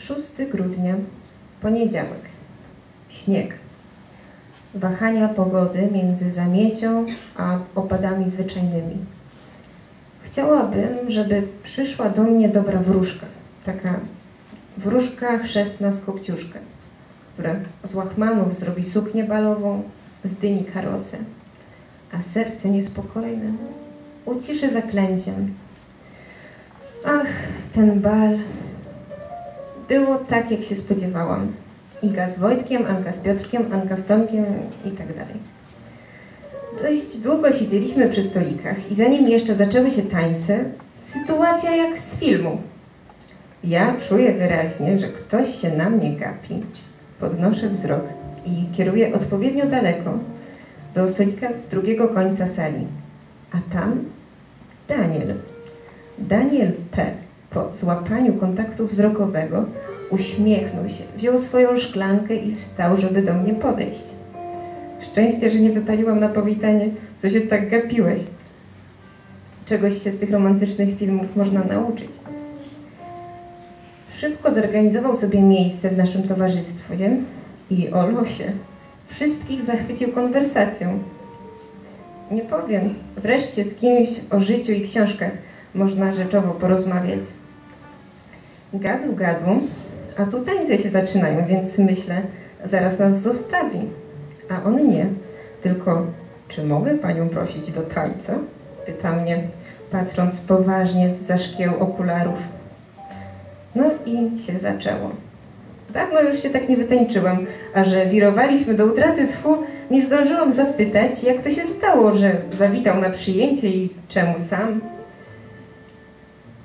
6 grudnia, poniedziałek. Śnieg. Wahania pogody między zamiecią a opadami zwyczajnymi. Chciałabym, żeby przyszła do mnie dobra wróżka. Taka wróżka chrzestna z kopciuszkę, która z łachmanów zrobi suknię balową, z dyni karoce, a serce niespokojne uciszy zaklęciem. Ach, ten bal. Było tak, jak się spodziewałam. Iga z Wojtkiem, Anka z Piotrkiem, Anka z Tomkiem i tak dalej. Dość długo siedzieliśmy przy stolikach i zanim jeszcze zaczęły się tańce, sytuacja jak z filmu. Ja czuję wyraźnie, że ktoś się na mnie gapi. Podnoszę wzrok i kieruję odpowiednio daleko do stolika z drugiego końca sali. A tam Daniel. Daniel P. po złapaniu kontaktu wzrokowego uśmiechnął się, wziął swoją szklankę i wstał, żeby do mnie podejść. Szczęście, że nie wypaliłam na powitanie, co się tak gapiłeś. Czegoś się z tych romantycznych filmów można nauczyć. Szybko zorganizował sobie miejsce w naszym towarzystwie i o losie wszystkich zachwycił konwersacją. Nie powiem, wreszcie z kimś o życiu i książkach można rzeczowo porozmawiać. Gadu, gadu, a tu tańce się zaczynają, więc myślę, zaraz nas zostawi. A on nie, tylko czy mogę panią prosić do tańca? Pyta mnie, patrząc poważnie z zaszkieł okularów. No i się zaczęło. Dawno już się tak nie wytańczyłam, a że wirowaliśmy do utraty tchu, nie zdążyłam zapytać, jak to się stało, że zawitał na przyjęcie i czemu sam.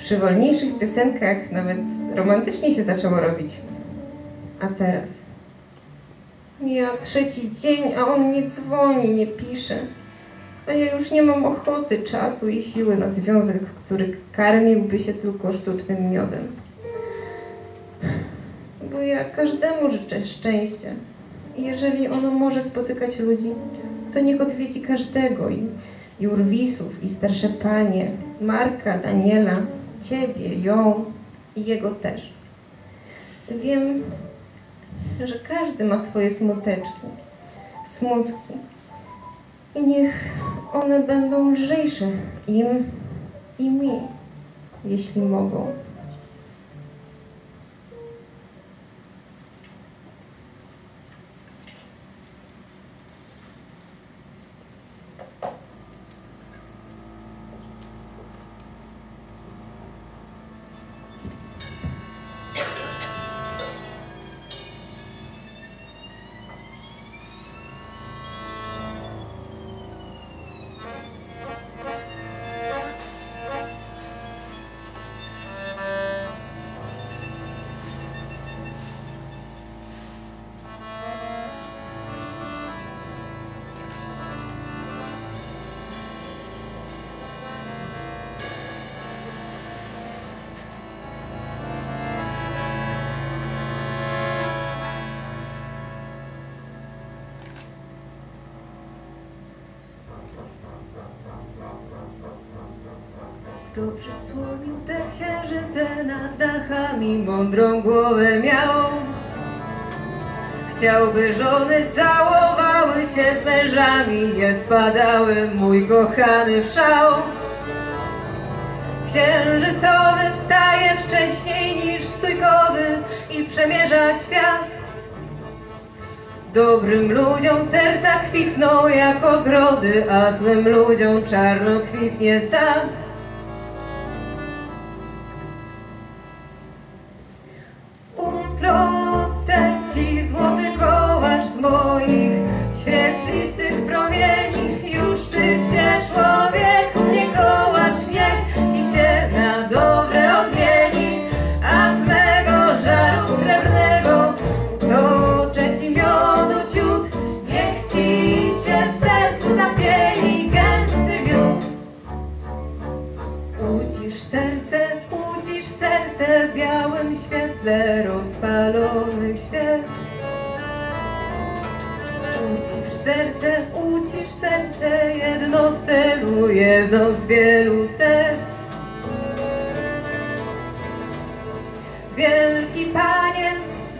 Przy wolniejszych piosenkach nawet romantycznie się zaczęło robić. A teraz? Ja trzeci dzień, a on nie dzwoni, nie pisze. A ja już nie mam ochoty, czasu i siły na związek, który karmiłby się tylko sztucznym miodem. Bo ja każdemu życzę szczęścia. I jeżeli ono może spotykać ludzi, to niech odwiedzi każdego i, i urwisów, i starsze panie, Marka, Daniela, ciebie, ją i jego też. Wiem, że każdy ma swoje smuteczki, smutki. I niech one będą lżejsze im i mi, jeśli mogą. Kto przysłowił te księżyce nad dachami mądrą głowę miał? Chciałby żony całowały się z mężami, nie wpadały mój kochany w szał. Księżycowy wstaje wcześniej niż stójkowy i przemierza świat. Dobrym ludziom serca kwitną jak ogrody, a złym ludziom czarno kwitnie sad. Ci złoty kołasz z moich świetlistych promieni. Już ty się człowieku wielki panie,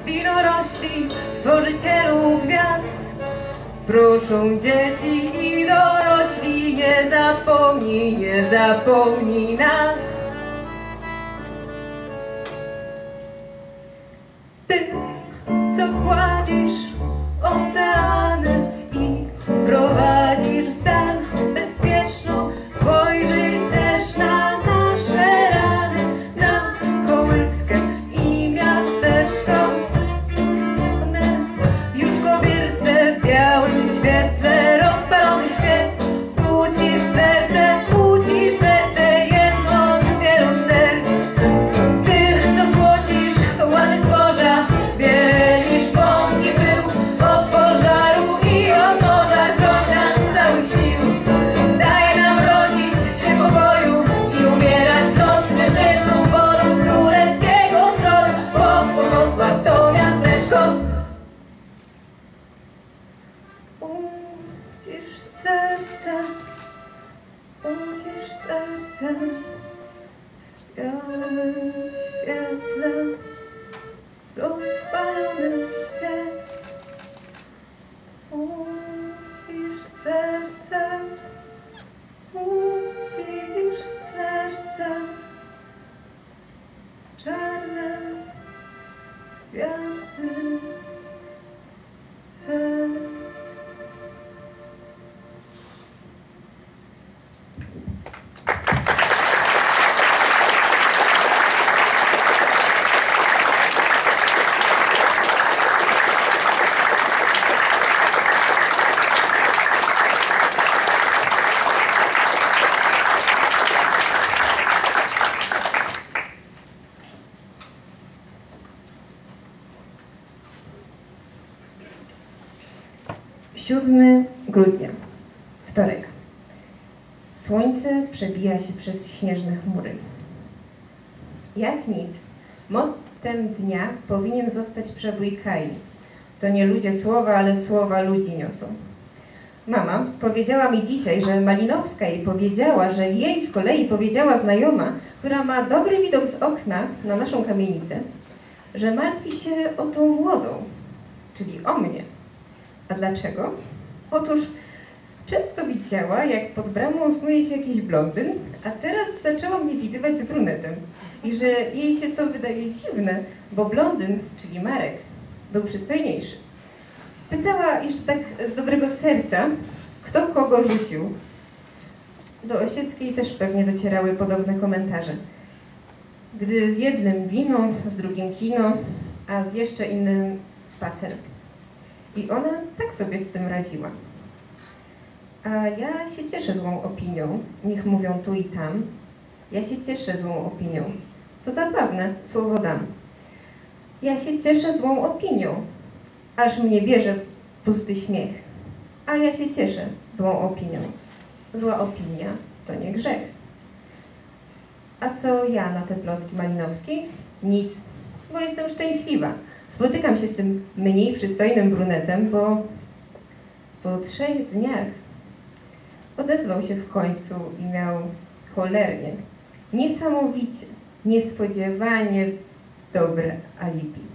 winorośli, stworzycielu gwiazd. Proszą dzieci i dorośli, nie zapomnij, nie zapomnij nas. Przebija się przez śnieżne chmury. Jak nic, mottem dnia powinien zostać przebój Kai. To nie ludzie słowa, ale słowa ludzi niosą. Mama powiedziała mi dzisiaj, że Malinowska jej powiedziała, że jej z kolei powiedziała znajoma, która ma dobry widok z okna na naszą kamienicę, że martwi się o tą młodą, czyli o mnie. A dlaczego? Otóż często widziała, jak pod bramą snuje się jakiś blondyn, a teraz zaczęła mnie widywać z brunetem. I że jej się to wydaje dziwne, bo blondyn, czyli Marek, był przystojniejszy. Pytała jeszcze tak z dobrego serca, kto kogo rzucił. Do Osieckiej też pewnie docierały podobne komentarze. Gdy z jednym wino, z drugim kino, a z jeszcze innym spacer. I ona tak sobie z tym radziła. A ja się cieszę złą opinią, niech mówią tu i tam. Ja się cieszę złą opinią. To zabawne, słowo dam. Ja się cieszę złą opinią, aż mnie bierze pusty śmiech. A ja się cieszę złą opinią. Zła opinia to nie grzech. A co ja na te plotki Malinowskiej? Nic, bo jestem szczęśliwa. Spotykam się z tym mniej przystojnym brunetem, bo po trzech dniach odezwał się w końcu i miał cholernie, niesamowicie, niespodziewanie dobre alibi.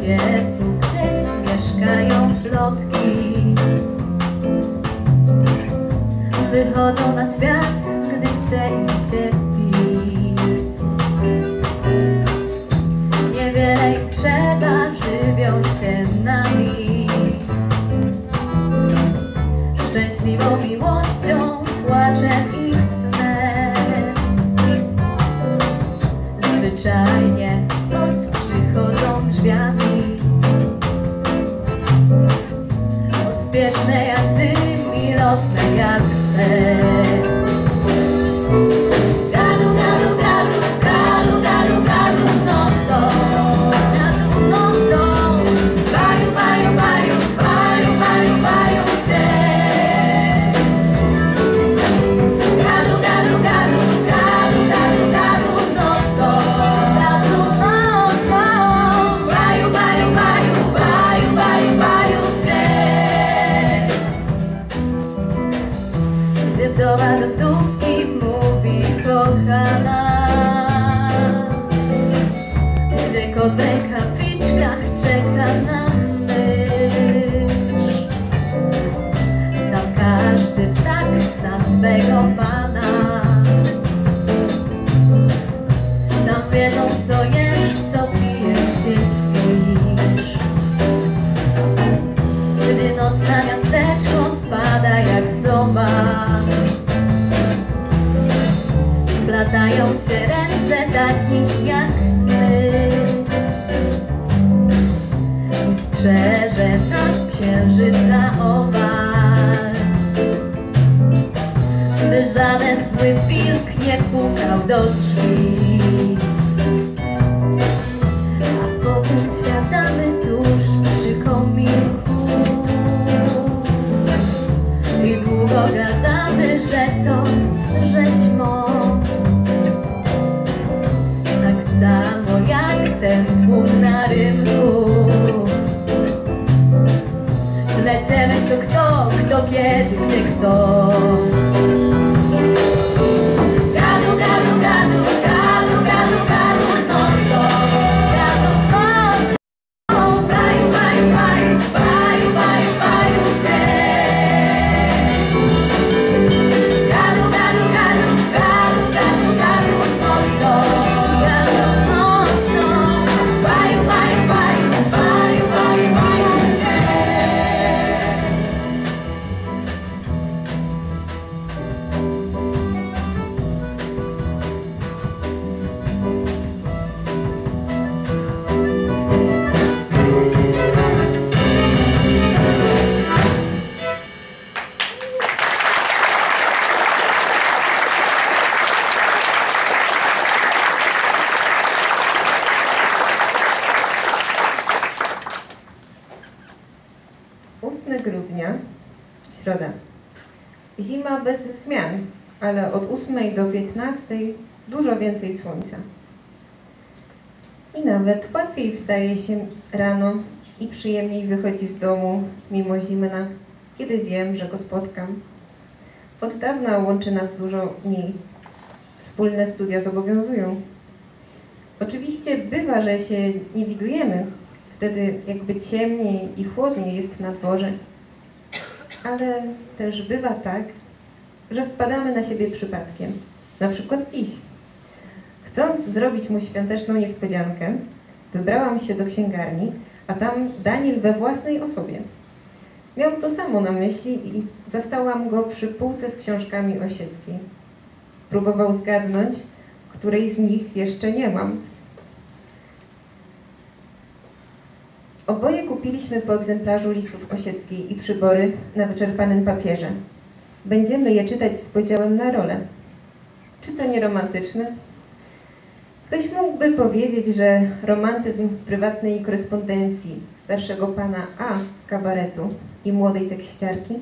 Piecu gdzieś mieszkają plotki. Wychodzą na świat, gdy chce im się pić. Niewiele ich trzeba, żywią się nami. Szczęśliwą miłością, żaden zły wilk nie pukał do drzwi. A potem siadamy tuż przy kominku I długo gadamy, że to rzeźmo. Tak samo jak ten tłum na rynku. Lecemy co kto, kto kiedy, gdzie kto 8 grudnia, środa. Zima bez zmian, ale od 8 do 15 dużo więcej słońca. I nawet łatwiej wstaje się rano i przyjemniej wychodzi z domu mimo zimna, kiedy wiem, że go spotkam. Od dawna łączy nas dużo miejsc. Wspólne studia zobowiązują. Oczywiście bywa, że się nie widujemy, wtedy jakby ciemniej i chłodniej jest na dworze. Ale też bywa tak, że wpadamy na siebie przypadkiem. Na przykład dziś. Chcąc zrobić mu świąteczną niespodziankę, wybrałam się do księgarni, a tam Daniel we własnej osobie. Miał to samo na myśli i zastałam go przy półce z książkami Osieckiej. Próbował zgadnąć, której z nich jeszcze nie mam. Oboje kupiliśmy po egzemplarzu listów Osieckiej i przybory na wyczerpanym papierze. Będziemy je czytać z podziałem na role. Czy to nie romantyczne? Ktoś mógłby powiedzieć, że romantyzm prywatnej korespondencji starszego pana A z kabaretu i młodej tekściarki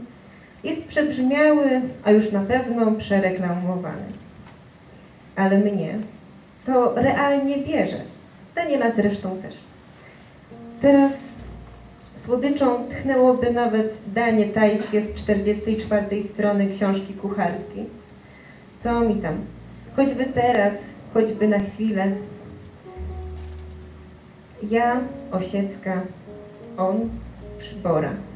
jest przebrzmiały, a już na pewno przereklamowany. Ale mnie to realnie bierze. Daniela zresztą też. Teraz słodyczą tchnęłoby nawet danie tajskie z 44 strony książki kucharskiej. Co mi tam? Choćby teraz, choćby na chwilę. Ja, Osiecka, on, Przybora.